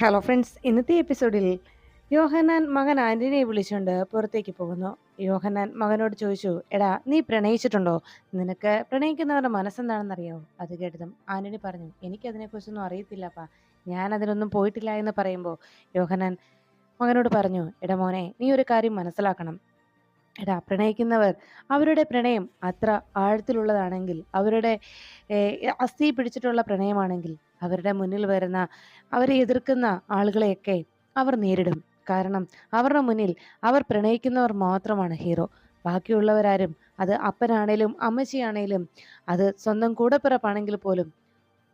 Hello friends ഇന്നത്തെ എപ്പിസോഡിൽ യോഹനാൻ മകൻ ആന്റണിയെ വിളിച്ചുകൊണ്ട് പുറത്തേക്ക് പോകുന്നു. യോഹനാൻ മകനോട് ചോദിച്ചു എടാ നീ പ്രണയിച്ചിട്ടുണ്ടോ? നിനക്ക് പ്രണയിക്കുന്നവരുടെ മനസ്സെന്താണെന്നറിയാവോ അത് കേട്ടതും ആന്റണി പറഞ്ഞു എനിക്കതിനെക്കുറിച്ചൊന്നും അറിയത്തില്ലപ്പാ. ഞാൻ അതിനൊന്നും പോയിട്ടില്ല എന്ന് പറയുമ്പോൾ യോഹനാൻ മകനോട് പറഞ്ഞു എടാ മോനെ നീ ഒരു കാര്യം മനസ്സിലാക്കണം. എടാ പ്രണയിക്കുന്നവർ അവരുടെ പ്രണയം അത്ര ആഴത്തിലുള്ളതാണെങ്കിൽ അവരുടെ അസ്ഥി പിടിച്ചിട്ടുള്ള പ്രണയമാണെങ്കിൽ അവരുടെ മുന്നിൽ വരുന്ന അവരെ എതിർക്കുന്ന ആളുകളെയൊക്കെ അവർ നേരിടും. കാരണം അവരുടെ മുന്നിൽ അവർ പ്രണയിക്കുന്നവർ മാത്രമാണ് ഹീറോ. ബാക്കിയുള്ളവരാരും അത് അപ്പനാണേലും അമ്മച്ചിയാണേലും അത് സ്വന്തം കൂടപ്പിറപ്പാണെങ്കിൽ പോലും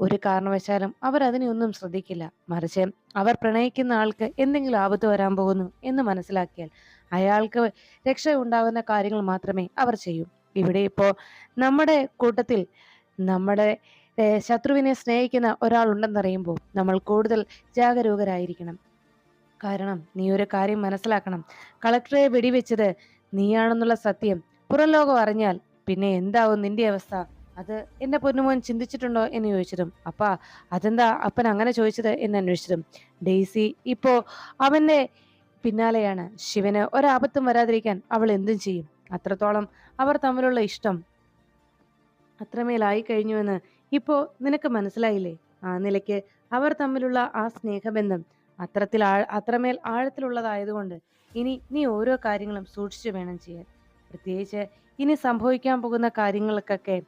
ഒരു കാരണവശാലും അവർ അതിനെ ഒന്നും ശ്രദ്ധിക്കില്ല. മറിച്ച് അവർ പ്രണയിക്കുന്ന ആൾക്ക് എന്തെങ്കിലും ആപത്ത് വരാൻ പോകുന്നു എന്ന് മനസ്സിലാക്കിയാൽ അയാൾക്ക് രക്ഷ ഉണ്ടാകുന്ന കാര്യങ്ങൾ മാത്രമേ അവർ ചെയ്യൂ. ഇവിടെ ഇപ്പോൾ നമ്മുടെ കൂട്ടത്തിൽ നമ്മുടെ ശത്രുവിനെ സ്നേഹിക്കുന്ന ഒരാളുണ്ടെന്നറിയുമ്പോൾ നമ്മൾ കൂടുതൽ ജാഗരൂകരായിരിക്കണം. കാരണം നീ ഒരു കാര്യം മനസ്സിലാക്കണം. കളക്ടറെ വെടിവെച്ചത് നീയാണെന്നുള്ള സത്യം പുറം ലോകം അറിഞ്ഞാൽ പിന്നെ എന്താവും നിന്റെ അവസ്ഥ? അത് എന്റെ പൊന്നുമോൻ ചിന്തിച്ചിട്ടുണ്ടോ എന്ന് ചോദിച്ചതും അപ്പാ അതെന്താ അപ്പൻ അങ്ങനെ ചോദിച്ചത്? എന്ന് അന്വേഷിച്ചതും ഡെയ്സി ഇപ്പോ അവന്റെ പിന്നാലെയാണ് ശിവന് ഒരാപത്തും വരാതിരിക്കാൻ അവൾ എന്തും ചെയ്യും. അത്രത്തോളം അവർ തമ്മിലുള്ള ഇഷ്ടം അത്രമേലായി കഴിഞ്ഞുവെന്ന് ഇപ്പോ നിനക്ക് മനസ്സിലായില്ലേ? ആ നിലയ്ക്ക് അവർ തമ്മിലുള്ള ആ സ്നേഹബന്ധം അത്രത്തിൽ അത്രമേൽ ആഴത്തിലുള്ളതായതുകൊണ്ട് ഇനി നീ ഓരോ കാര്യങ്ങളും സൂക്ഷിച്ചു വേണം ചെയ്യാൻ. പ്രത്യേകിച്ച് ഇനി സംഭവിക്കാൻ പോകുന്ന കാര്യങ്ങൾക്കൊക്കെ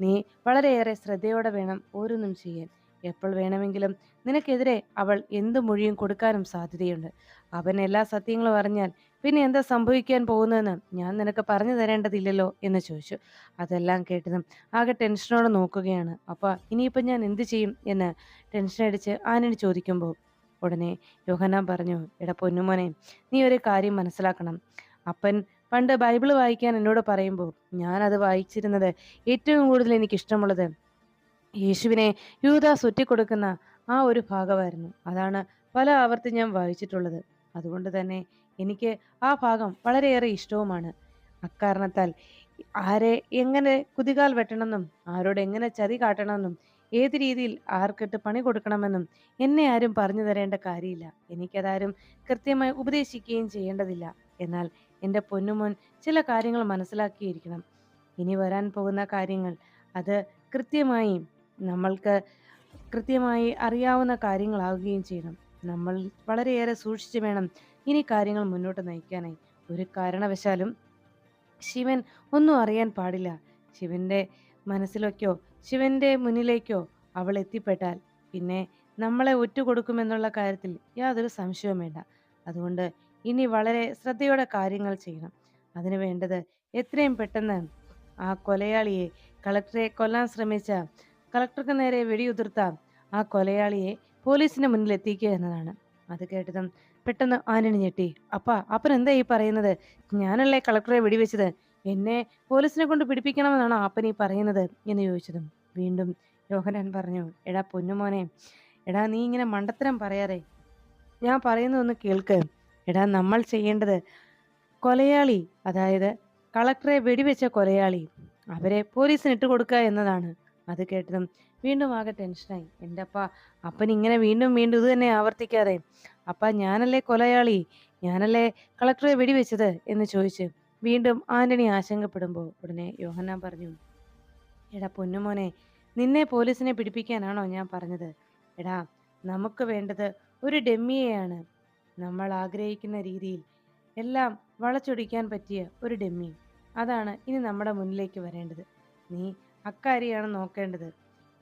നീ വളരെയേറെ ശ്രദ്ധയോടെ വേണം ഓരോന്നും ചെയ്യാൻ. എപ്പോൾ വേണമെങ്കിലും നിനക്കെതിരെ അവൾ എന്ത് മൊഴിയും കൊടുക്കാനും സാധ്യതയുണ്ട്. അവൻ എല്ലാ സത്യങ്ങളും അറിഞ്ഞാൽ പിന്നെ എന്താ സംഭവിക്കാൻ പോകുന്നതെന്ന് ഞാൻ നിനക്ക് പറഞ്ഞു തരേണ്ടതില്ലല്ലോ എന്ന് ചോദിച്ചു. അതെല്ലാം കേട്ടതും ആകെ ടെൻഷനോടെ നോക്കുകയാണ്. അപ്പോൾ ഇനിയിപ്പോൾ ഞാൻ എന്ത് ചെയ്യും? എന്ന് ടെൻഷൻ അടിച്ച് ആനണി ചോദിക്കുമ്പോൾ ഉടനെ യോഹന്നാൻ പറഞ്ഞു എടാ പൊന്നുമോനെ നീ ഒരു കാര്യം മനസ്സിലാക്കണം. അപ്പൻ പണ്ട് ബൈബിൾ വായിക്കാൻ എന്നോട് പറയുമ്പോൾ ഞാൻ അത് വായിച്ചിരുന്നത് ഏറ്റവും കൂടുതൽ എനിക്ക് ഇഷ്ടമുള്ളത് യേശുവിനെ യൂദാസ് ഒറ്റിക്കൊടുക്കുന്ന ആ ഒരു ഭാഗമായിരുന്നു. അതാണ് പല ആവർത്തി ഞാൻ വായിച്ചിട്ടുള്ളത്. അതുകൊണ്ട് തന്നെ എനിക്ക് ആ ഭാഗം വളരെയേറെ ഇഷ്ടവുമാണ്. അക്കാരണത്താൽ ആരെ എങ്ങനെ കുതികാൽ വെട്ടണമെന്നും ആരോട് എങ്ങനെ ചതി കാട്ടണമെന്നും ഏത് രീതിയിൽ ആർക്കിട്ട് പണി കൊടുക്കണമെന്നും എന്നെ ആരും പറഞ്ഞു തരേണ്ട കാര്യമില്ല. എനിക്കതാരും കൃത്യമായി ഉപദേശിക്കുകയും ചെയ്യേണ്ടതില്ല. എന്നാൽ എന്റെ പൊന്നുമോൻ ചില കാര്യങ്ങൾ മനസ്സിലാക്കിയിരിക്കണം. ഇനി വരാൻ പോകുന്ന കാര്യങ്ങൾ അത് കൃത്യമായി നമ്മൾക്ക് കൃത്യമായി അറിയാവുന്ന കാര്യങ്ങളാവുകയും ചെയ്യണം. നമ്മൾ വളരെയേറെ സൂക്ഷിച്ച് വേണം ഇനി കാര്യങ്ങൾ മുന്നോട്ട് നയിക്കാനായി. ഒരു കാരണവശാലും ശിവൻ ഒന്നും അറിയാൻ പാടില്ല. ശിവന്റെ മനസ്സിലേക്കോ ശിവന്റെ മുന്നിലേക്കോ അവൾ എത്തിപ്പെട്ടാൽ പിന്നെ നമ്മളെ ഒറ്റുകൊടുക്കുമെന്നുള്ള കാര്യത്തിൽ യാതൊരു സംശയവും വേണ്ട. അതുകൊണ്ട് ഇനി വളരെ ശ്രദ്ധയോടെ കാര്യങ്ങൾ ചെയ്യണം. അതിനു വേണ്ടത് എത്രയും പെട്ടെന്ന് ആ കൊലയാളിയെ കളക്ടറെ കൊല്ലാൻ ശ്രമിച്ച കളക്ടർക്ക് നേരെ വെടിയുതിർത്ത ആ കൊലയാളിയെ പോലീസിന് മുന്നിൽ എത്തിക്കുക എന്നതാണ്. അത് കേട്ടതും പെട്ടെന്ന് ആനണി ഞെട്ടി. അപ്പാ അപ്പൻ എന്താ ഈ പറയുന്നത്? ഞാനല്ലേ കളക്ടറെ വെടിവെച്ചത്? എന്നെ പോലീസിനെ കൊണ്ട് പിടിപ്പിക്കണമെന്നാണ് അപ്പൻ ഈ പറയുന്നത്? എന്ന് ചോദിച്ചതും വീണ്ടും യോഹനാൻ പറഞ്ഞു എടാ പൊന്നുമോനെ എടാ നീ ഇങ്ങനെ മണ്ടത്തരം പറയാതെ. ഞാൻ പറയുന്നതൊന്ന് കേൾക്ക്. എടാ നമ്മൾ ചെയ്യേണ്ടത് കൊലയാളി അതായത് കളക്ടറെ വെടിവെച്ച കൊലയാളി അവരെ പോലീസിന് ഇട്ടുകൊടുക്കുക എന്നതാണ്. അത് കേട്ടതും വീണ്ടും ആകെ ടെൻഷനായി എന്റെ അപ്പ അപ്പൻ ഇങ്ങനെ വീണ്ടും വീണ്ടും ഇത് തന്നെ ആവർത്തിക്കാതെ അപ്പ ഞാനല്ലേ കൊലയാളി? ഞാനല്ലേ കളക്ടറെ വെടിവെച്ചത്? എന്ന് ചോദിച്ച് വീണ്ടും ആന്റണി ആശങ്കപ്പെടുമ്പോൾ ഉടനെ യോഹന്നാൻ പറഞ്ഞു എടാ പൊന്നുമോനെ നിന്നെ പോലീസിനെ പിടിപ്പിക്കാനാണോ ഞാൻ പറഞ്ഞത്? എടാ നമുക്ക് വേണ്ടത് ഒരു ഡെമ്മിയെയാണ്. നമ്മൾ ആഗ്രഹിക്കുന്ന രീതിയിൽ എല്ലാം വളച്ചൊടിക്കാൻ പറ്റിയ ഒരു ഡെമ്മി. അതാണ് ഇനി നമ്മുടെ മുന്നിലേക്ക് വരേണ്ടത്. നീ അക്കാര്യമാണ് നോക്കേണ്ടത്.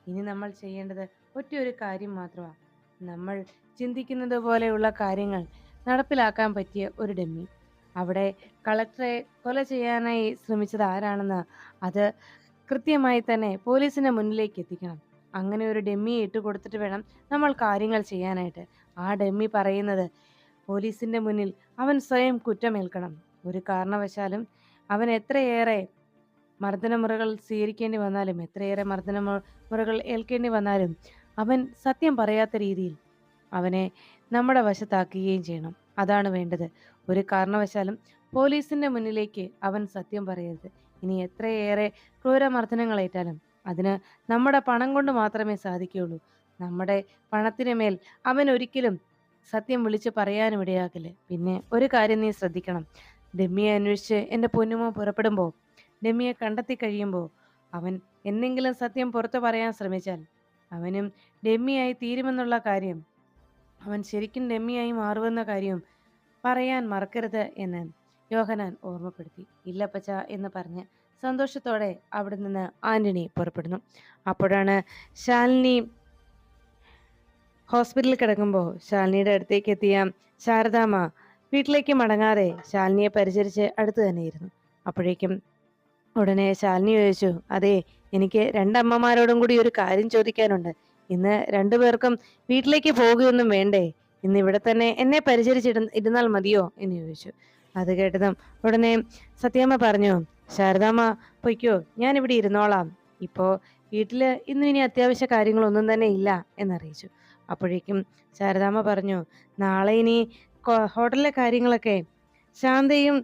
ഇനി നമ്മൾ ചെയ്യേണ്ടത് ഒറ്റ ഒരു കാര്യം മാത്രമാണ് നമ്മൾ ചിന്തിക്കുന്നത് പോലെയുള്ള കാര്യങ്ങൾ നടപ്പിലാക്കാൻ പറ്റിയ ഒരു ഡമ്മി. അവിടെ കളക്ടറെ കൊല ചെയ്യാനായി ശ്രമിച്ചത് ആരാണെന്ന് അത് കൃത്യമായി തന്നെ പോലീസിന്റെ മുന്നിലേക്ക് എത്തിക്കണം. അങ്ങനെ ഒരു ഡെമ്മിയെ ഇട്ട് കൊടുത്തിട്ട് വേണം നമ്മൾ കാര്യങ്ങൾ ചെയ്യാനായിട്ട്. ആ ഡെമ്മി പറയുന്നത് പോലീസിന്റെ മുന്നിൽ അവൻ സ്വയം കുറ്റമേൽക്കണം. ഒരു കാരണവശാലും അവൻ എത്രയേറെ മർദ്ദനമുറകൾ സ്വീകരിക്കേണ്ടി വന്നാലും എത്രയേറെ മർദ്ദന മുറകൾ ഏൽക്കേണ്ടി വന്നാലും അവൻ സത്യം പറയാത്ത രീതിയിൽ അവനെ നമ്മുടെ വശത്താക്കുകയും ചെയ്യണം. അതാണ് വേണ്ടത്. ഒരു കാരണവശാലും പോലീസിന്റെ മുന്നിലേക്ക് അവൻ സത്യം പറയരുത്. ഇനി എത്രയേറെ ക്രൂരമർദ്ദനങ്ങളേറ്റാലും അതിന് നമ്മുടെ പണം കൊണ്ട് മാത്രമേ സാധിക്കുകയുള്ളൂ. നമ്മുടെ പണത്തിന് മേൽ അവൻ ഒരിക്കലും സത്യം വിളിച്ച് പറയാനും ഇടയാക്കില്ല പിന്നെ ഒരു കാര്യം നീ ശ്രദ്ധിക്കണം. ഡെമ്മിയെ അന്വേഷിച്ച് എന്റെ പൊന്നുമോ പുറപ്പെടുമ്പോൾ ഡെമ്മിയെ കണ്ടെത്തി കഴിയുമ്പോൾ അവൻ എന്തെങ്കിലും സത്യം പുറത്തു പറയാൻ ശ്രമിച്ചാൽ അവനും ഡെമ്മിയായി തീരുമെന്നുള്ള കാര്യം അവൻ ശരിക്കും ഡെമ്മിയായി മാറുമെന്ന കാര്യം പറയാൻ മറക്കരുത് എന്ന് യോഹനാൻ ഓർമ്മപ്പെടുത്തി. ഇല്ലപ്പച്ച എന്ന് പറഞ്ഞ് സന്തോഷത്തോടെ അവിടെ നിന്ന് ആന്റണി പുറപ്പെടുന്നു. അപ്പോഴാണ് ശാലിനി ഹോസ്പിറ്റലിൽ കിടക്കുമ്പോൾ ശാലിനിയുടെ അടുത്തേക്ക് എത്തിയ ശാരദാമ്മ വീട്ടിലേക്ക് മടങ്ങാതെ ശാലിനിയെ പരിചരിച്ച് അടുത്ത് തന്നെയിരുന്നു. അപ്പോഴേക്കും ഉടനെ ശാലിനി ചോദിച്ചു അതെ എനിക്ക് രണ്ടമ്മമാരോടും കൂടി ഒരു കാര്യം ചോദിക്കാനുണ്ട്. ഇന്ന് രണ്ടുപേർക്കും വീട്ടിലേക്ക് പോകുകയൊന്നും വേണ്ടേ? ഇന്ന് ഇവിടെ തന്നെ എന്നെ പരിചരിച്ചിട ഇരുന്നാൽ മതിയോ? എന്ന് ചോദിച്ചു. അത് കേട്ടതും ഉടനെ സത്യാമ്മ പറഞ്ഞു ശാരദാമ്മ പൊയ്ക്കോ ഞാൻ ഇവിടെ ഇരുന്നോളാം. ഇപ്പോൾ വീട്ടിൽ ഇന്നും ഇനി അത്യാവശ്യ കാര്യങ്ങളൊന്നും തന്നെ ഇല്ല എന്നറിയിച്ചു. അപ്പോഴേക്കും ശാരദാമ്മ പറഞ്ഞു നാളെ ഇനി ഹോട്ടലിലെ കാര്യങ്ങളൊക്കെ ശാന്തയും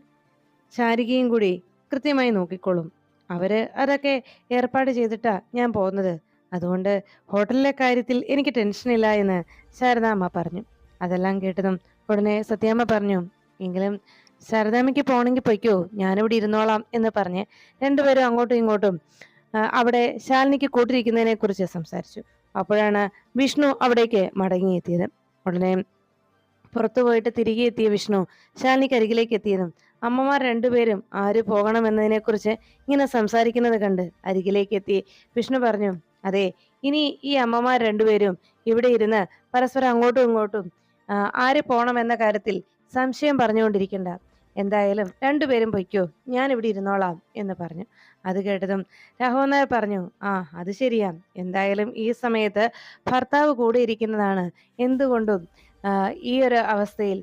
ശാരികയും കൂടി കൃത്യമായി നോക്കിക്കോളും. അവർ അതൊക്കെ ഏർപ്പാട് ചെയ്തിട്ടാ ഞാൻ പോകുന്നത്. അതുകൊണ്ട് ഹോട്ടലിലെ കാര്യത്തിൽ എനിക്ക് ടെൻഷനില്ല എന്ന് ശാരദാമ്മ പറഞ്ഞു. അതെല്ലാം കേട്ടതും ഉടനെ സത്യാമ്മ പറഞ്ഞു എങ്കിലും ശാരദാമ്മയ്ക്ക് പോണെങ്കിൽ പൊയ്ക്കോ ഞാനിവിടെ ഇരുന്നോളാം എന്ന് പറഞ്ഞ് രണ്ടുപേരും അങ്ങോട്ടും ഇങ്ങോട്ടും അവിടെ ശാലിനിക്ക് കൂട്ടിരിക്കുന്നതിനെ കുറിച്ച് സംസാരിച്ചു. അപ്പോഴാണ് വിഷ്ണു അവിടേക്ക് മടങ്ങിയെത്തിയത്. ഉടനെ പുറത്തു പോയിട്ട് തിരികെ എത്തിയ വിഷ്ണു ശാലിനിക്ക് അരികിലേക്ക് എത്തിയതും അമ്മമാർ രണ്ടുപേരും ആര് പോകണമെന്നതിനെക്കുറിച്ച് ഇങ്ങനെ സംസാരിക്കുന്നത് കണ്ട് അരികിലേക്ക് എത്തി വിഷ്ണു പറഞ്ഞു അതെ ഇനി ഈ അമ്മമാർ രണ്ടുപേരും ഇവിടെ ഇരുന്ന് പരസ്പരം അങ്ങോട്ടും ഇങ്ങോട്ടും ആര് പോകണമെന്ന കാര്യത്തിൽ സംശയം പറഞ്ഞുകൊണ്ടിരിക്കണ്ട. എന്തായാലും രണ്ടുപേരും പൊയ്ക്കോ ഞാൻ ഇവിടെ ഇരുന്നോളാം എന്ന് പറഞ്ഞു. അത് കേട്ടതും രാഘവൻ നായർ പറഞ്ഞു ആ അത് ശരിയാ. എന്തായാലും ഈ സമയത്ത് ഭർത്താവ് കൂടെ ഇരിക്കുന്നതാണ് എന്തുകൊണ്ടും ഈ ഒരു അവസ്ഥയിൽ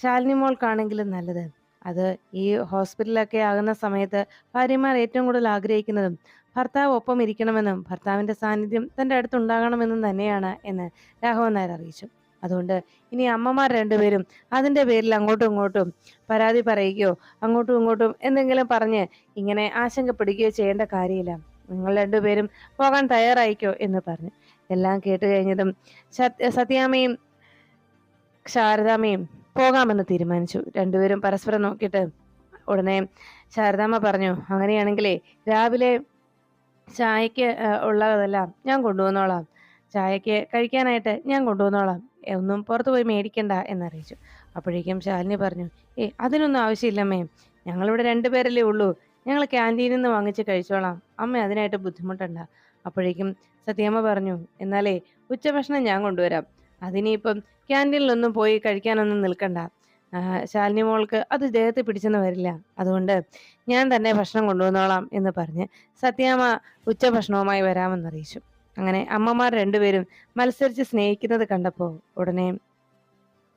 ശാലിനി മോൾക്കാണെങ്കിലും നല്ലത്. അത് ഈ ഹോസ്പിറ്റലൊക്കെ ആകുന്ന സമയത്ത് ഭാര്യമാർ ഏറ്റവും കൂടുതൽ ആഗ്രഹിക്കുന്നതും ഭർത്താവ് ഒപ്പം ഇരിക്കണമെന്നും ഭർത്താവിന്റെ സാന്നിധ്യം തന്റെ അടുത്തുണ്ടാകണമെന്നും തന്നെയാണ് എന്ന് രാഘവൻ നായർ അറിയിച്ചു. അതുകൊണ്ട് ഇനി അമ്മമാർ രണ്ടുപേരും അതിന്റെ പേരിൽ അങ്ങോട്ടും ഇങ്ങോട്ടും പരാതി പറയുകയോ അങ്ങോട്ടും ഇങ്ങോട്ടും എന്തെങ്കിലും പറഞ്ഞ് ഇങ്ങനെ ആശങ്കപ്പെടുകയോ ചെയ്യേണ്ട കാര്യമില്ല. നിങ്ങൾ രണ്ടുപേരും പോകാൻ തയ്യാറായിക്കോ എന്ന് പറഞ്ഞു. എല്ലാം കേട്ട് കഴിഞ്ഞതും സത്യ സത്യാമ്മയും ശാരദാമ്മയും പോകാമെന്ന് തീരുമാനിച്ചു. രണ്ടുപേരും പരസ്പരം നോക്കിയിട്ട് ഉടനെ ശാരദാമ്മ പറഞ്ഞു അങ്ങനെയാണെങ്കിലേ രാവിലെ ചായക്ക് ഉള്ളതെല്ലാം ഞാൻ കൊണ്ടുവന്നോളാം. ചായക്ക് കഴിക്കാനായിട്ട് ഞാൻ കൊണ്ടുവന്നോളാം. ഒന്നും പുറത്തു പോയി മേടിക്കണ്ട എന്നറിയിച്ചു. അപ്പോഴേക്കും ശാലിനി പറഞ്ഞു ഏ അതിനൊന്നും ആവശ്യമില്ലമ്മേ. ഞങ്ങളിവിടെ രണ്ടുപേരല്ലേ ഉള്ളൂ. ഞങ്ങൾ ക്യാന്റീനിൽ നിന്ന് വാങ്ങിച്ച് കഴിച്ചോളാം. അമ്മ അതിനായിട്ട് ബുദ്ധിമുട്ടണ്ട. അപ്പോഴേക്കും സത്യമ്മ പറഞ്ഞു എന്നാലേ ഉച്ചഭക്ഷണം ഞാൻ കൊണ്ടുവരാം. അതിനിപ്പം ക്യാന്റീനിലൊന്നും പോയി കഴിക്കാനൊന്നും നിൽക്കണ്ട. ശാലിനി മോൾക്ക് അത് ദേഹത്ത് പിടിച്ചെന്ന് വരില്ല. അതുകൊണ്ട് ഞാൻ തന്നെ ഭക്ഷണം കൊണ്ടുവന്നോളാം എന്ന് പറഞ്ഞ് സത്യാമ്മ ഉച്ചഭക്ഷണവുമായി വരാമെന്നറിയിച്ചു. അങ്ങനെ അമ്മമാർ രണ്ടുപേരും മത്സരിച്ച് സ്നേഹിക്കുന്നത് കണ്ടപ്പോൾ ഉടനെ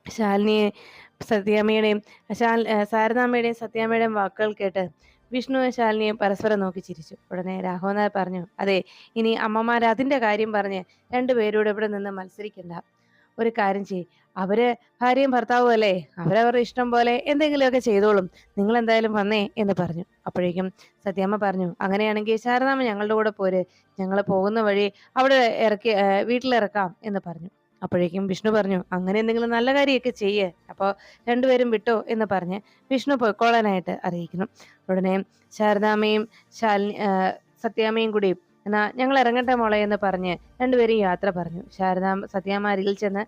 ശാലിനിയെ സത്യാമ്മയുടെയും ശാൽ സാരദാമ്മയുടെയും സത്യാമ്മയുടെയും വാക്കുകൾ കേട്ട് വിഷ്ണു ശാലിനിയെ പരസ്പരം നോക്കി ചിരിച്ചു. ഉടനെ രാഘവനാഥ് പറഞ്ഞു അതെ ഇനി അമ്മമാർ അതിന്റെ കാര്യം പറഞ്ഞ് രണ്ടുപേരോട് ഇവിടെ നിന്ന് മത്സരിക്കണ്ട. ഒരു കാര്യം ചെയ് അവർ ഭാര്യയും ഭർത്താവും അല്ലേ? അവരവരുടെ ഇഷ്ടം പോലെ എന്തെങ്കിലുമൊക്കെ ചെയ്തോളും. നിങ്ങൾ എന്തായാലും വന്നേ എന്ന് പറഞ്ഞു. അപ്പോഴേക്കും സത്യാമ്മ പറഞ്ഞു അങ്ങനെയാണെങ്കിൽ ശാരദാമ്മ ഞങ്ങളുടെ കൂടെ പോര്. ഞങ്ങൾ പോകുന്ന വഴി അവിടെ ഇറക്കി വീട്ടിലിറക്കാം എന്ന് പറഞ്ഞു. അപ്പോഴേക്കും വിഷ്ണു പറഞ്ഞു അങ്ങനെ എന്തെങ്കിലും നല്ല കാര്യമൊക്കെ ചെയ്യേ. അപ്പോൾ രണ്ടുപേരും വിട്ടോ എന്ന് പറഞ്ഞ് വിഷ്ണു പൊയ്ക്കോളാനായിട്ട് അറിയിക്കുന്നു. ഉടനെ ശാരദാമ്മയും ശാലിനി സത്യാമ്മയും കൂടി എന്നാ ഞങ്ങൾ ഇറങ്ങട്ടെ മോളെ എന്ന് പറഞ്ഞ് രണ്ടുപേരും യാത്ര പറഞ്ഞു. ശാരദാ സത്യാമ്മ അരികിൽ ചെന്ന്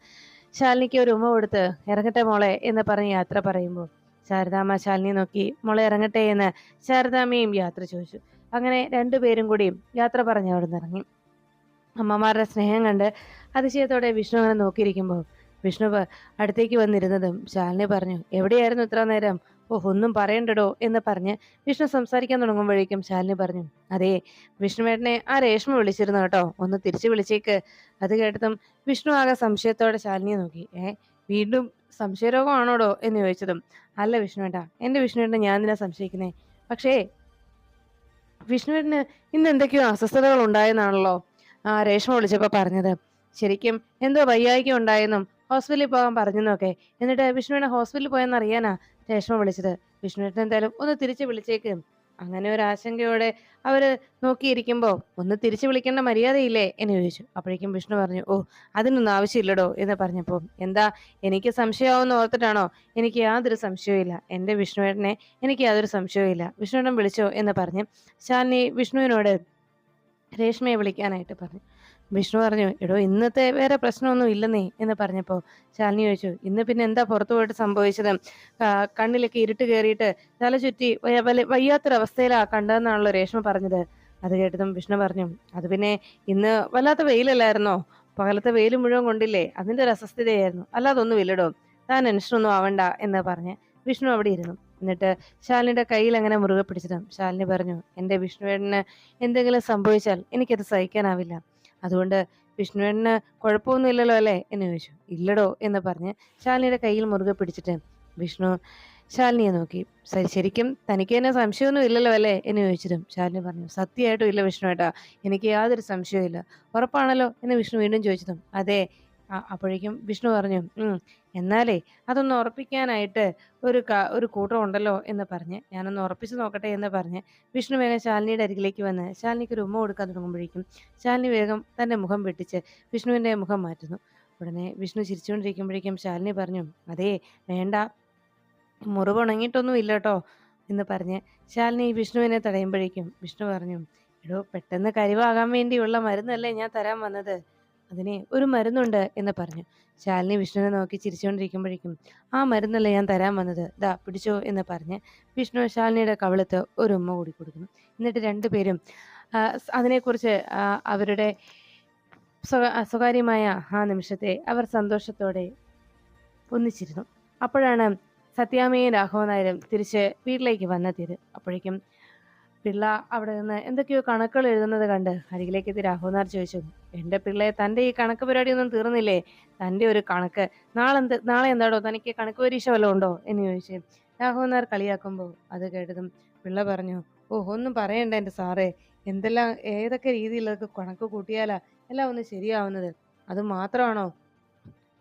ശാലിനിക്ക് ഒരു ഉമ്മ കൊടുത്ത് ഇറങ്ങട്ടെ മോളെ എന്ന് പറഞ്ഞ് യാത്ര പറയുമ്പോൾ ശാരദാമ്മ ശാലിനി നോക്കി മോളെ ഇറങ്ങട്ടെ എന്ന് ശാരദാമ്മയും യാത്ര ചോദിച്ചു. അങ്ങനെ രണ്ടുപേരും കൂടിയും യാത്ര പറഞ്ഞ് അവിടെ നിന്ന് ഇറങ്ങി. അമ്മമാരുടെ സ്നേഹം കണ്ട് അതിശയത്തോടെ വിഷ്ണു അങ്ങനെ നോക്കിയിരിക്കുമ്പോൾ വിഷ്ണു അടുത്തേക്ക് വന്നിരുന്നതും ശാലിനി പറഞ്ഞു എവിടെയായിരുന്നു ഇത്ര നേരം? ഓ ഒന്നും പറയണ്ടടോ എന്ന് പറഞ്ഞ് വിഷ്ണു സംസാരിക്കാൻ തുടങ്ങുമ്പോഴേക്കും ശാലിനി പറഞ്ഞു അതെ വിഷ്ണുവേട്ടനെ ആ രേഷ്മ വിളിച്ചിരുന്നു കേട്ടോ ഒന്ന് തിരിച്ചു വിളിച്ചേക്ക്. അത് കേട്ടതും വിഷ്ണു ആകെ സംശയത്തോടെ ശാലിനിയെ നോക്കി ഏ വീണ്ടും സംശയരോഗമാണോടോ? എന്ന് ചോദിച്ചതും അല്ല വിഷ്ണുവേട്ട എന്റെ വിഷ്ണുവേട്ടനെ ഞാൻ എന്തിനാ സംശയിക്കുന്നേ? പക്ഷേ വിഷ്ണുവേട്ടന് ഇന്ന് എന്തൊക്കെയോ അസ്വസ്ഥതകൾ ഉണ്ടായെന്നാണല്ലോ ആ രേഷ്മ വിളിച്ചപ്പോ പറഞ്ഞത്. ശരിക്കും എന്തോ വയ്യായിക ഉണ്ടായെന്നും ഹോസ്പിറ്റലിൽ പോകാൻ പറഞ്ഞെന്നൊക്കെ എന്നിട്ട് വിഷ്ണുവിനെ ഹോസ്പിറ്റലിൽ പോയെന്ന് അറിയാനാ രേഷ്മ വിളിച്ചത്. വിഷ്ണുവേട്ടൻ എന്തായാലും ഒന്ന് തിരിച്ചു വിളിച്ചേക്ക്. അങ്ങനെ ഒരു ആശങ്കയോടെ അവർ നോക്കിയിരിക്കുമ്പോൾ ഒന്ന് തിരിച്ചു വിളിക്കേണ്ട മര്യാദയില്ലേ? എന്ന് ചോദിച്ചു. അപ്പോഴേക്കും വിഷ്ണു പറഞ്ഞു ഓ അതിനൊന്നും ആവശ്യമില്ലടോ എന്ന് പറഞ്ഞപ്പോൾ എന്താ എനിക്ക് സംശയമാവുന്ന ഓർത്തിട്ടാണോ? എനിക്ക് യാതൊരു സംശയവുമില്ല. എന്റെ വിഷ്ണുവേട്ടനെ എനിക്ക് യാതൊരു സംശയവുമില്ല. വിഷ്ണുവേട്ടൻ വിളിച്ചോ? എന്ന് പറഞ്ഞ് ശാലിനി വിഷ്ണുവിനോട് രേഷ്മയെ വിളിക്കാനായിട്ട് പറഞ്ഞു. വിഷ്ണു പറഞ്ഞു എടോ ഇന്നത്തെ വേറെ പ്രശ്നമൊന്നും ഇല്ലെന്നേ എന്ന് പറഞ്ഞപ്പോൾ ശാലിനി ചോദിച്ചു ഇന്ന് പിന്നെ എന്താ പുറത്തു പോയിട്ട് സംഭവിച്ചത്? കണ്ണിലൊക്കെ ഇരുട്ട് കയറിയിട്ട് തല ചുറ്റി വയ്യാത്തൊരവസ്ഥയിലാ കണ്ടതെന്നാണല്ലോ രേഷ്മ പറഞ്ഞത്. അത് കേട്ടതും വിഷ്ണു പറഞ്ഞു അത് പിന്നെ ഇന്ന് വല്ലാത്ത വെയിലല്ലായിരുന്നോ? പകലത്തെ വെയിൽ മുഴുവൻ കൊണ്ടില്ലേ? അതിന്റെ ഒരു അസ്വസ്ഥതയായിരുന്നു. അല്ലാതെ ഒന്നും ഇല്ലടോ. താൻ ടെൻഷനൊന്നും ആവണ്ട എന്ന് പറഞ്ഞ് വിഷ്ണു അവിടെ ഇരുന്നു. എന്നിട്ട് ശാലിനിയുടെ കയ്യിൽ അങ്ങനെ മുറുകെ പിടിച്ചിട്ടും ശാലിനി പറഞ്ഞു എന്റെ വിഷ്ണുവേടന് എന്തെങ്കിലും സംഭവിച്ചാൽ എനിക്കത് സഹിക്കാനാവില്ല. അതുകൊണ്ട് വിഷ്ണുവേട്ടന് കുഴപ്പമൊന്നുമില്ലല്ലോ അല്ലേ? എന്ന് ചോദിച്ചു. ഇല്ലടോ എന്ന് പറഞ്ഞ് ശാലിനിയുടെ കയ്യിൽ മുറുകെ പിടിച്ചിട്ട് വിഷ്ണു ശാലിനിയെ നോക്കി. ശരിക്കും തനിക്ക് തന്നെ സംശയമൊന്നും ഇല്ലല്ലോ അല്ലേ? എന്ന് ചോദിച്ചിട്ടും ശാലിനി പറഞ്ഞു. സത്യമായിട്ടും ഇല്ല വിഷ്ണു വിഷ്ണുവേട്ടാ. എനിക്ക് യാതൊരു സംശയവും ഇല്ല ഉറപ്പാണല്ലോ? എന്ന് വിഷ്ണു വീണ്ടും ചോദിച്ചതും. അതെ അപ്പോഴേക്കും വിഷ്ണു പറഞ്ഞു എന്നാലേ അതൊന്ന് ഉറപ്പിക്കാനായിട്ട് ഒരു ഒരു കൂട്ടം ഉണ്ടല്ലോ എന്ന് പറഞ്ഞ് ഞാനൊന്ന് ഉറപ്പിച്ചു നോക്കട്ടെ എന്ന് പറഞ്ഞ് വിഷ്ണു വേഗം ശാലിനിയുടെ അരികിലേക്ക് വന്ന് ശാലിനിക്ക് ഒരു ഉമ്മ കൊടുക്കാൻ തുടങ്ങുമ്പോഴേക്കും ശാലിനി വേഗം തന്റെ മുഖം വെട്ടിച്ച് വിഷ്ണുവിന്റെ മുഖം മാറ്റുന്നു. ഉടനെ വിഷ്ണു ചിരിച്ചുകൊണ്ടിരിക്കുമ്പോഴേക്കും ശാലിനി പറഞ്ഞു അതെ വേണ്ട. മുറിവ് ഉണങ്ങിയിട്ടൊന്നും ഇല്ല കേട്ടോ എന്ന് പറഞ്ഞ് ശാലിനി വിഷ്ണുവിനെ തടയുമ്പോഴേക്കും വിഷ്ണു പറഞ്ഞു എടോ പെട്ടെന്ന് കരിവാകാൻ വേണ്ടിയുള്ള മരുന്നല്ലേ ഞാൻ തരാൻ വന്നത്? അതിന് ഒരു മരുന്നുണ്ട് എന്ന് പറഞ്ഞു. ശാലിനി വിഷ്ണുവിനെ നോക്കി ചിരിച്ചുകൊണ്ടിരിക്കുമ്പോഴേക്കും ആ മരുന്നല്ല ഞാൻ തരാൻ വന്നത്? ദാ പിടിച്ചോ എന്ന് പറഞ്ഞ് വിഷ്ണു ശാലിനിയുടെ കവിളത്ത് ഒരു ഉമ്മ കൂടി കൊടുക്കുന്നു. എന്നിട്ട് രണ്ടുപേരും അതിനെക്കുറിച്ച് അവരുടെ സ്വ- സ്വകാര്യമായ ആ നിമിഷത്തെ അവർ സന്തോഷത്തോടെ ഒന്നിച്ചിരുന്നു. അപ്പോഴാണ് സത്യാമയും രാഘവനായരും തിരിച്ച് വീട്ടിലേക്ക് വന്നെത്തിയത്. അപ്പോഴേക്കും പിള്ള അവിടെ നിന്ന് എന്തൊക്കെയോ കണക്കുകൾ എഴുതുന്നത് കണ്ട് അരികിലേക്ക് എത്തി നായർ ചോദിച്ചു എന്റെ പിള്ളയെ തന്റെ ഈ കണക്ക് പരിപാടിയൊന്നും തീർന്നില്ലേ? തന്റെ ഒരു കണക്ക്. നാളെ നാളെ എന്താടോ? തനിക്ക് കണക്ക് പരീക്ഷ വല്ലതും ഉണ്ടോ? എന്ന് ചോദിച്ചു. രാഹുനാർ കളിയാക്കുമ്പോൾ അത് കേട്ടതും പിള്ള പറഞ്ഞു ഓ ഒന്നും പറയണ്ട എന്റെ സാറേ. എന്തെല്ലാം ഏതൊക്കെ രീതിയിലൊക്കെ കണക്ക് കൂട്ടിയാലാ എല്ലാം ഒന്ന് ശരിയാവുന്നത്? അത് മാത്രമാണോ?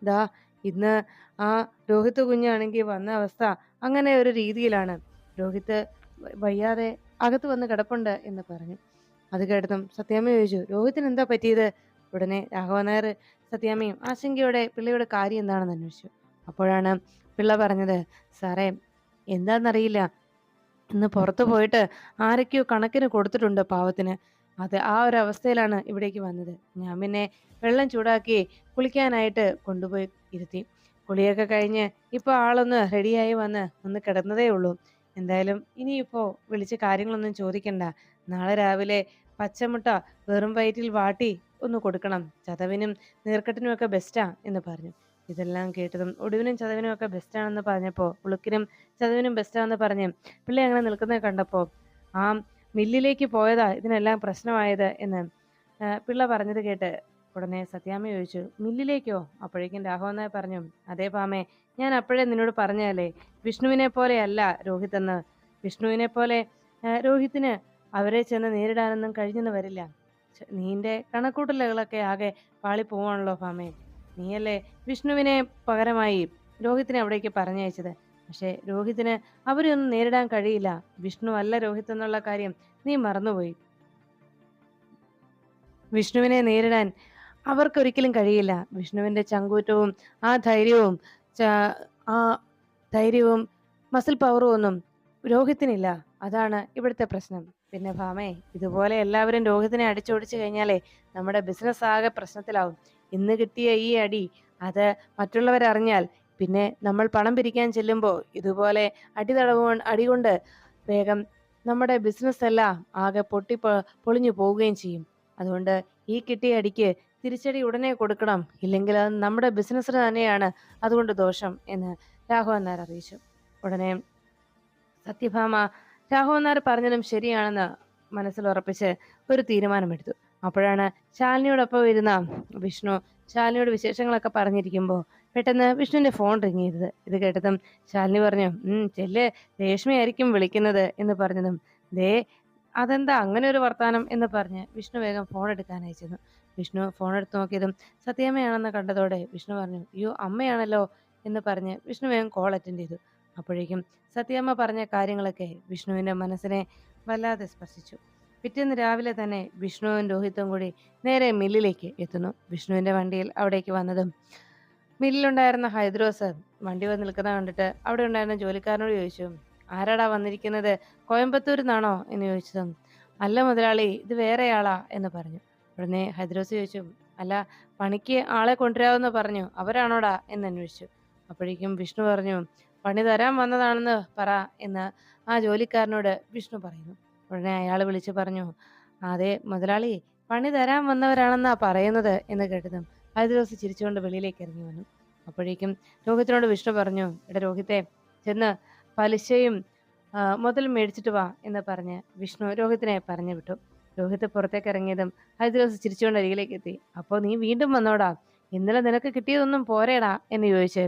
ദാ ഇന്ന് ആ രോഹിത് കുഞ്ഞാണെങ്കിൽ വന്ന അവസ്ഥ അങ്ങനെ ഒരു രീതിയിലാണ്. രോഹിത് വയ്യാതെ അകത്ത് വന്ന് കിടപ്പുണ്ട് എന്ന് പറഞ്ഞു. അത് കേട്ടതും സത്യാമ്മ ചോദിച്ചു രോഹിത്തിന് എന്താ പറ്റിയത്? ഉടനെ രാഘവൻ നായർ സത്യാമ്മയും ആശങ്കയോടെ പിള്ളയുടെ കാര്യം എന്താണെന്ന് അന്വേഷിച്ചു. അപ്പോഴാണ് പിള്ള പറഞ്ഞത് സാറേ എന്താണെന്നറിയില്ല ഇന്ന് പുറത്തു പോയിട്ട് ആരൊക്കെയോ കണക്കിന് കൊടുത്തിട്ടുണ്ട് പാവത്തിന്. അത് ആ ഒരു അവസ്ഥയിലാണ് ഇവിടേക്ക് വന്നത്. ഞാൻ പിന്നെ വെള്ളം ചൂടാക്കി കുളിക്കാനായിട്ട് കൊണ്ടുപോയി ഇരുത്തി. കുളിയൊക്കെ കഴിഞ്ഞ് ഇപ്പോൾ ആളൊന്ന് റെഡിയായി വന്ന് ഒന്ന് കിടന്നതേ ഉള്ളൂ. എന്തായാലും ഇനിയിപ്പോൾ വിളിച്ച് കാര്യങ്ങളൊന്നും ചോദിക്കണ്ട. നാളെ രാവിലെ പച്ചമുട്ട വെറും വയറ്റിൽ വാട്ടി ഒന്ന് കൊടുക്കണം. ചതവിനും നീർക്കെട്ടിനും ഒക്കെ ബെസ്റ്റാ എന്ന് പറഞ്ഞു. ഇതെല്ലാം കേട്ടതും ഒടുവിനും ചതവിനും ഒക്കെ ബെസ്റ്റാണെന്ന് പറഞ്ഞപ്പോൾ ഉളുക്കിനും ചതവിനും ബെസ്റ്റാണെന്ന് പറഞ്ഞ് പിള്ളേ അങ്ങനെ നിൽക്കുന്നത് കണ്ടപ്പോൾ ആ മില്ലിലേക്ക് പോയതാ ഇതിനെല്ലാം പ്രശ്നമായത് എന്ന് പിള്ള പറഞ്ഞത് കേട്ട് ഉടനെ സത്യാമ്മ ചോദിച്ചു മില്ലിലേക്കോ? അപ്പോഴേക്കും രാഘവൻ നായർ പറഞ്ഞു അതേ പാമേ ഞാൻ അപ്പോഴേ നിന്നോട് പറഞ്ഞാലേ വിഷ്ണുവിനെ പോലെയല്ല രോഹിത് എന്ന്. വിഷ്ണുവിനെ പോലെ രോഹിത്തിന് അവരെ ചെന്ന് നേരിടാനൊന്നും കഴിഞ്ഞെന്ന് വരില്ല. നീന്റെ കണക്കൂട്ടലുകളൊക്കെ ആകെ പാളി പോവാണല്ലോ പാമേ. നീയല്ലേ വിഷ്ണുവിനെ പകരമായി രോഹിത്തിനെ അവിടേക്ക് പറഞ്ഞയച്ചത്. പക്ഷേ രോഹിത്തിന് അവരെയൊന്നും നേരിടാൻ കഴിയില്ല. വിഷ്ണു അല്ല രോഹിത് എന്നുള്ള കാര്യം നീ മറന്നുപോയി. വിഷ്ണുവിനെ നേരിടാൻ അവർക്കൊരിക്കലും കഴിയില്ല. വിഷ്ണുവിന്റെ ചങ്കൂറ്റവും ആ ധൈര്യവും ആ ധൈര്യവും മസിൽ പവറും ഒന്നും രോഹിത്തിനില്ല. അതാണ് ഇവിടുത്തെ പ്രശ്നം. പിന്നെ ഭാമേ ഇതുപോലെ എല്ലാവരും രോഹിത്തിനെ അടിച്ചോടിച്ചു കഴിഞ്ഞാലേ നമ്മുടെ ബിസിനസ് ആകെ പ്രശ്നത്തിലാവും. ഇന്ന് കിട്ടിയ ഈ അടി അത് മറ്റുള്ളവരറിഞ്ഞാൽ പിന്നെ നമ്മൾ പണം പിരിക്കാൻ ചെല്ലുമ്പോൾ ഇതുപോലെ അടി തടവു അടി കൊണ്ട് വേഗം നമ്മുടെ ബിസിനസ് എല്ലാം ആകെ പൊട്ടി പൊളിഞ്ഞു പോവുകയും ചെയ്യും. അതുകൊണ്ട് ഈ കിട്ടിയ അടിക്ക് തിരിച്ചടി ഉടനെ കൊടുക്കണം. ഇല്ലെങ്കിൽ അത് നമ്മുടെ ബിസിനസ്സിന് തന്നെയാണ് അതുകൊണ്ട് ദോഷം എന്ന് രാഘവൻ നായർ അറിയിച്ചു. ഉടനെ സത്യഭാമ രാഘവൻ നായർ പറഞ്ഞതും ശരിയാണെന്ന് മനസ്സിൽ ഉറപ്പിച്ച് ഒരു തീരുമാനമെടുത്തു. അപ്പോഴാണ് ശാലിനിയോടൊപ്പം ഇരുന്ന വിഷ്ണു ശാലിനിയോട് വിശേഷങ്ങളൊക്കെ പറഞ്ഞിരിക്കുമ്പോൾ പെട്ടെന്ന് വിഷ്ണുവിന്റെ ഫോൺ റിങ് ചെയ്തത്. ഇത് കേട്ടതും ശാലിനി പറഞ്ഞു ഉം ചെല്ല് രേഷ്മയായിരിക്കും വിളിക്കുന്നത് എന്ന് പറഞ്ഞതും ദേ അതെന്താ അങ്ങനെ ഒരു വർത്താനം എന്ന് പറഞ്ഞ് വിഷ്ണു വേഗം ഫോൺ എടുക്കാൻ അയച്ചിരുന്നു. വിഷ്ണു ഫോൺ എടുത്ത് നോക്കിയതും സത്യമ്മയാണെന്ന് കണ്ടതോടെ വിഷ്ണു പറഞ്ഞു അയ്യോ അമ്മയാണല്ലോ എന്ന് പറഞ്ഞ് വിഷ്ണു വേഗം കോൾ അറ്റൻഡ് ചെയ്തു. അപ്പോഴേക്കും സത്യമ്മ പറഞ്ഞ കാര്യങ്ങളൊക്കെ വിഷ്ണുവിന്റെ മനസ്സിനെ വല്ലാതെ സ്പർശിച്ചു. പിറ്റേന്ന് രാവിലെ തന്നെ വിഷ്ണുവും രോഹിത്തും കൂടി നേരെ മില്ലിലേക്ക് എത്തുന്നു. വിഷ്ണുവിന്റെ വണ്ടിയിൽ അവിടേക്ക് വന്നതും മില്ലിലുണ്ടായിരുന്ന ഹൈദ്രോസ് വണ്ടി വന്ന് നിൽക്കുന്ന കണ്ടിട്ട് അവിടെ ഉണ്ടായിരുന്ന ജോലിക്കാരനോട് ചോദിച്ചു ആരാടാ വന്നിരിക്കുന്നത്? കോയമ്പത്തൂരിൽ നിന്നാണോ? എന്ന് ചോദിച്ചതും അല്ല മുതലാളി ഇത് വേറെയാളാ എന്ന് പറഞ്ഞു. ഉടനെ ഹൈദ്രോസ് ചോദിച്ചു അല്ല പണിക്ക് ആളെ കൊണ്ടുവരാമെന്ന് പറഞ്ഞു. അവരാണോടാ? എന്ന് അന്വേഷിച്ചു. അപ്പോഴേക്കും വിഷ്ണു പറഞ്ഞു പണി തരാൻ വന്നതാണെന്ന് പറ എന്ന് ആ ജോലിക്കാരനോട് വിഷ്ണു പറയുന്നു. ഉടനെ അയാൾ വിളിച്ചു പറഞ്ഞു അതെ മുതലാളി പണി തരാൻ വന്നവരാണെന്നാ പറയുന്നത് എന്ന് കേട്ടതും ഹൈദ്രോസ് ചിരിച്ചുകൊണ്ട് വെളിയിലേക്ക് ഇറങ്ങി വന്നു. അപ്പോഴേക്കും രോഹിത്തിനോട് വിഷ്ണു പറഞ്ഞു എടാ രോഹിത്തെ ചെന്ന് പലിശയും മുതൽ മേടിച്ചിട്ട് വാ എന്ന് പറഞ്ഞ് വിഷ്ണു രോഹിത്തിനെ പറഞ്ഞു വിട്ടു. രോഹിത്ത് പുറത്തേക്ക് ഇറങ്ങിയതും ഹരിദ്രോസ് ചിരിച്ചുകൊണ്ട് അരികിലേക്ക് എത്തി. അപ്പോൾ നീ വീണ്ടും വന്നോടാ. ഇന്നലെ നിനക്ക് കിട്ടിയതൊന്നും പോരേടാ എന്ന് ചോദിച്ച്.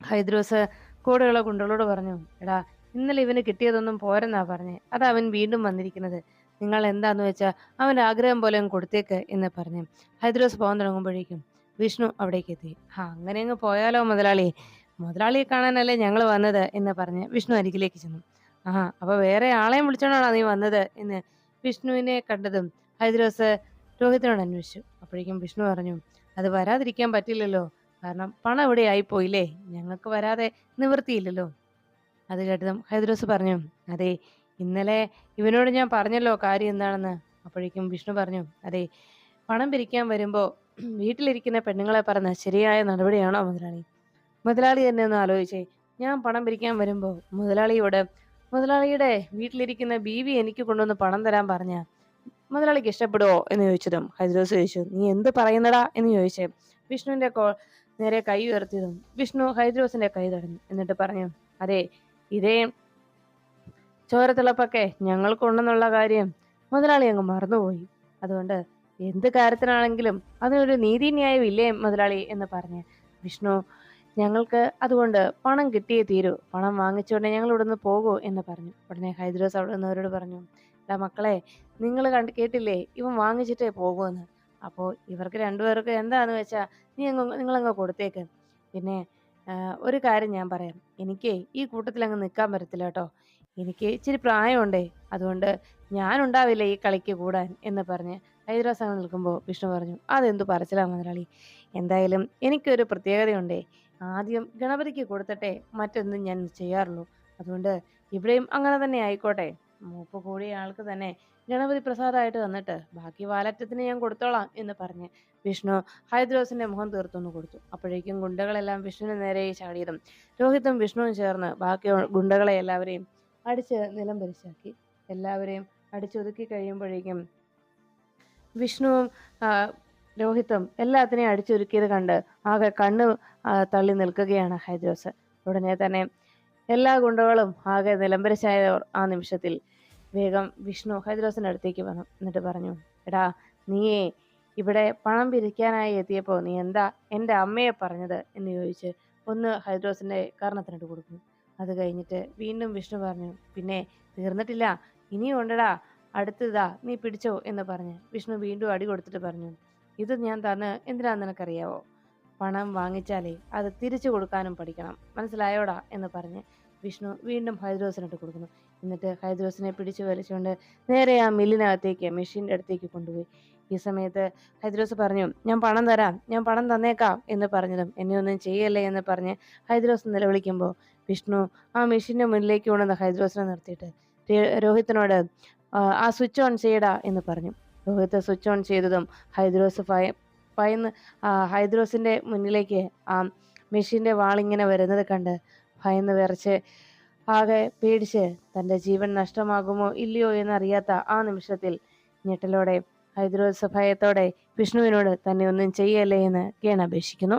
ഹൈദ്രോസ് കൂടെയുള്ള കുണ്ടകളോട് പറഞ്ഞു എടാ ഇന്നലെ ഇവന് കിട്ടിയതൊന്നും പോരെന്നാ പറഞ്ഞേ. അത് അവൻ വീണ്ടും വന്നിരിക്കുന്നത്. നിങ്ങൾ എന്താന്ന് വെച്ചാൽ അവന്റെ ആഗ്രഹം പോലെ കൊടുത്തേക്ക് എന്ന് പറഞ്ഞു. ഹൈദ്രോസ് പോകാൻ തുടങ്ങുമ്പോഴേക്കും വിഷ്ണു അവിടേക്ക് എത്തി. ആ അങ്ങനെ അങ്ങ് പോയാലോ മുതലാളി. മുതലാളിയെ കാണാനല്ലേ ഞങ്ങൾ വന്നത് എന്ന് പറഞ്ഞ് വിഷ്ണു അരികിലേക്ക് ചെന്നു. ആ അപ്പോൾ വേറെ ആളെയും വിളിച്ചോണ്ടാണോ നീ വന്നത്? എന്ന് വിഷ്ണുവിനെ കണ്ടതും ഹൈദ്രോസ് രോഹിത്തിനോട് അന്വേഷിച്ചു. അപ്പോഴേക്കും വിഷ്ണു പറഞ്ഞു അത് വരാതിരിക്കാൻ പറ്റില്ലല്ലോ. കാരണം പണം ഇവിടെ ആയിപ്പോയില്ലേ? ഞങ്ങൾക്ക് വരാതെ നിവൃത്തിയില്ലല്ലോ. അത് കേട്ടതും ഹൈദ്രോസ് പറഞ്ഞു അതെ ഇന്നലെ ഇവനോട് ഞാൻ പറഞ്ഞല്ലോ കാര്യം എന്താണെന്ന്. അപ്പോഴേക്കും വിഷ്ണു പറഞ്ഞു അതെ പണം പിരിക്കാൻ വരുമ്പോൾ വീട്ടിലിരിക്കുന്ന പെണ്ണുങ്ങളെ പറഞ്ഞ ശരിയായ നടപടിയാണോ മുതലാളി? മുതലാളി തന്നെ ഒന്ന് ആലോചിച്ചേ ഞാൻ പണം പിരിക്കാൻ വരുമ്പോൾ മുതലാളിയോട് മുതലാളിയുടെ വീട്ടിലിരിക്കുന്ന ബീവി എനിക്ക് കൊണ്ടുവന്ന് പണം തരാൻ പറഞ്ഞ മുതലാളിക്ക് ഇഷ്ടപ്പെടുവോ? എന്ന് ചോദിച്ചതും ഹൈദ്രോസ് ചോദിച്ചു നീ എന്ത് പറയുന്നടാ? എന്ന് ചോദിച്ചേ വിഷ്ണുവിന്റെ കോ നേരെ കൈ ഉയർത്തിയതും വിഷ്ണു ഹൈദ്രോസിന്റെ കൈ തടഞ്ഞു എന്നിട്ട് പറഞ്ഞു അതെ ഇതേ ചോരത്തിളപ്പൊക്കെ ഞങ്ങൾക്കുണ്ടെന്നുള്ള കാര്യം മുതലാളി അങ്ങ് മറന്നുപോയി. അതുകൊണ്ട് എന്ത് കാര്യത്തിനാണെങ്കിലും അതിനൊരു നീതിന്യായം ഇല്ലേ മുതലാളി? എന്ന് പറഞ്ഞ് വിഷ്ണു ഞങ്ങൾക്ക് അതുകൊണ്ട് പണം കിട്ടിയേ തീരൂ. പണം വാങ്ങിച്ചുകൊണ്ട് ഞങ്ങൾ ഇവിടുന്ന് പോകൂ എന്ന് പറഞ്ഞു. ഉടനെ ഹൈദ്രോസ് അവിടെ നിന്നവരോട് പറഞ്ഞു എടാ മക്കളെ നിങ്ങൾ കണ്ട് കേട്ടില്ലേ? ഇവൻ വാങ്ങിച്ചിട്ടേ പോകുമെന്ന് അപ്പോൾ ഇവർക്ക് രണ്ടുപേർക്ക് എന്താന്ന് വെച്ചാൽ നീ അങ്ങ് നിങ്ങളങ്ങ് കൊടുത്തേക്ക്. പിന്നെ ഒരു കാര്യം ഞാൻ പറയാം. എനിക്ക് ഈ കൂട്ടത്തിൽ അങ്ങ് നിൽക്കാൻ പറ്റത്തില്ല കേട്ടോ. എനിക്ക് ഇച്ചിരി പ്രായമുണ്ടേ. അതുകൊണ്ട് ഞാനുണ്ടാവില്ല ഈ കളിക്ക് കൂടാൻ എന്ന് പറഞ്ഞ് ഹൈദരാസ് അങ്ങ് നിൽക്കുമ്പോൾ വിഷ്ണു പറഞ്ഞു അതെന്തു പറച്ചിലാണ് മുതലാളി? എന്തായാലും എനിക്കൊരു പ്രത്യേകതയുണ്ടേ. ആദ്യം ഗണപതിക്ക് കൊടുത്തിട്ടേ മറ്റൊന്നും ഞാൻ ചെയ്യാറുള്ളൂ. അതുകൊണ്ട് ഇവിടെയും അങ്ങനെ തന്നെ ആയിക്കോട്ടെ. മൂപ്പ് കൂടിയ ആൾക്ക് തന്നെ ഗണപതി പ്രസാദമായിട്ട് തന്നിട്ട് ബാക്കി വാലറ്റത്തിന് ഞാൻ കൊടുത്തോളാം എന്ന് പറഞ്ഞ് വിഷ്ണു ഹൈദ്രോസിന്റെ മുഖം തീർത്തൊന്ന് കൊടുത്തു. അപ്പോഴേക്കും ഗുണ്ടകളെല്ലാം വിഷ്ണുവിന് നേരെ ചാടിയതും രോഹിത്തും വിഷ്ണുവും ചേർന്ന് ബാക്കി ഗുണ്ടകളെ എല്ലാവരെയും അടിച്ച് നിലം പരിശാക്കി. എല്ലാവരെയും അടിച്ചൊതുക്കി കഴിയുമ്പോഴേക്കും വിഷ്ണുവും രോഹിതും എല്ലാത്തിനെയും അടിച്ചൊരുക്കിയത് കണ്ട് ആകെ കണ്ണ് തള്ളി നിൽക്കുകയാണ് ഹൈദ്രോസ്. ഉടനെ തന്നെ എല്ലാ ഗുണ്ടകളും ആകെ നിലംബരിച്ചായ ആ നിമിഷത്തിൽ വേഗം വിഷ്ണു ഹൈദ്രോസിന്റെ അടുത്തേക്ക് വന്നു. എന്നിട്ട് പറഞ്ഞു എടാ നീയേ ഇവിടെ പണം പിരിക്കാനായി എത്തിയപ്പോൾ നീ എന്താ എന്റെ അമ്മയെ പറഞ്ഞത്? എന്ന് ചോദിച്ച് ഒന്ന് ഹൈദ്രോസിന്റെ കാരണത്തിനിട്ട് കൊടുക്കുന്നു. അത് കഴിഞ്ഞിട്ട് വീണ്ടും വിഷ്ണു പറഞ്ഞു പിന്നെ തീർന്നിട്ടില്ല. ഇനിയും ഉണ്ടടാ. അടുത്തതാ നീ പിടിച്ചോ എന്ന് പറഞ്ഞ് വിഷ്ണു വീണ്ടും അടി കൊടുത്തിട്ട് പറഞ്ഞു ഇത് ഞാൻ തന്ന് എന്തിനാന്ന് നിനക്കറിയാവോ? പണം വാങ്ങിച്ചാലേ അത് തിരിച്ചു കൊടുക്കാനും പഠിക്കണം. മനസ്സിലായോടാ എന്ന് പറഞ്ഞ് വിഷ്ണു വീണ്ടും ഹൈദ്രോസിനിട്ട് കൊടുക്കുന്നു. എന്നിട്ട് ഹൈദ്രോസിനെ പിടിച്ചു വലിച്ചുകൊണ്ട് നേരെ ആ മില്ലിനകത്തേക്ക് മെഷീന്റെ അടുത്തേക്ക് കൊണ്ടുപോയി. ഈ സമയത്ത് ഹൈദ്രോസ് പറഞ്ഞു ഞാൻ പണം തരാം ഞാൻ പണം തന്നേക്കാം എന്ന് പറഞ്ഞതും എന്നെ ഒന്നും ചെയ്യല്ലേ എന്ന് പറഞ്ഞ് ഹൈദ്രോസ് നിലവിളിക്കുമ്പോൾ വിഷ്ണു ആ മെഷീന്റെ മുന്നിലേക്ക് കൊണ്ടുവന്ന ഹൈദ്രോസിനെ നിർത്തിയിട്ട് രോഹിത്തിനോട് "ആ, സ്വിച്ച് ഓൺ ചെയ്യടാ എന്ന് പറഞ്ഞു. രോഹിത്ത് സ്വിച്ച് ഓൺ ചെയ്തതും ഹൈദ്രോസ് ഭയന്ന് ഹൈദ്രോസിന്റെ മുന്നിലേക്ക് ആ മെഷീന്റെ വാളിങ്ങനെ വരുന്നത് കണ്ട് ഭയന്ന് വിറച്ച് ആകെ പേടിച്ച് തന്റെ ജീവൻ നഷ്ടമാകുമോ ഇല്ലയോ എന്നറിയാത്ത ആ നിമിഷത്തിൽ ഞെട്ടലോടെ ഹൈദ്രോസ് ഭയത്തോടെ വിഷ്ണുവിനോട് തന്നെ ഒന്നും ചെയ്യല്ലേ എന്ന് കേണപേക്ഷിക്കുന്നു